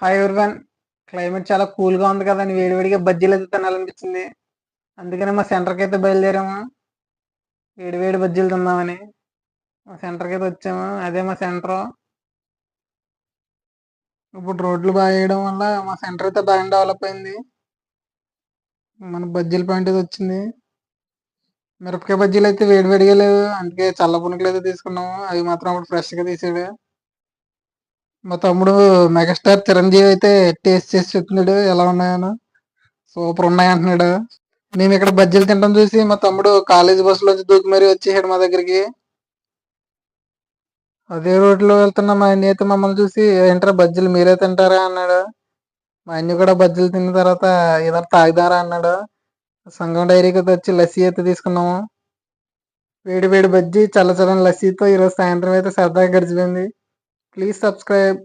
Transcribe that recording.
Hi everyone climate చాలా కూల్గా ఉంది కదండి వేడివేడిగా బజ్జీలు అయితే తినాలనిపించింది. అందుకని మా సెంటర్కి అయితే బయలుదేరాము. వేడివేడి బజ్జీలు తిందామని. మా సెంటర్కి అయితే వచ్చాము. అదే మా సెంటర్ ఇప్పుడు రోడ్లు బాగా వేయడం వల్ల మా సెంటర్ అయితే బాగా డెవలప్ అయింది. మన బజ్జీల పాయింట్ అయితే వచ్చింది. మిరపకాయ బజ్జీలు అయితే వేడివేడిగా లేవు. అందుకే చల్ల పునుకులు అయితే తీసుకున్నాము. అవి మాత్రం అప్పుడు ఫ్రెష్గా తీసాడు. మా తమ్ముడు మెగాస్టార్ చిరంజీవి అయితే టేస్ట్ చేసి చెప్తున్నాడు ఎలా ఉన్నాయని. సూపర్ ఉన్నాయి అంటున్నాడు. మేము ఇక్కడ బజ్జీలు తింటాం చూసి మా తమ్ముడు కాలేజీ బస్సులోంచి దూకి మరీ వచ్చేసాడు మా దగ్గరికి. అదే రోడ్లో వెళ్తున్న మా అన్ని అయితే మమ్మల్ని చూసి ఏంట్రా బజ్జీలు మీరే తింటారా? అన్నాడు. మా అన్ని కూడా బజ్జీలు తిన్న తర్వాత ఏదైనా తాగుదారా అన్నాడు. సంఘం డైరీకి వచ్చి లస్సీ అయితే తీసుకున్నాము. వేడి వేడి బజ్జీ చల్ల చల్లని లస్సీతో ఈరోజు సాయంత్రం అయితే సరదాగా గడిచిపోయింది. Please subscribe.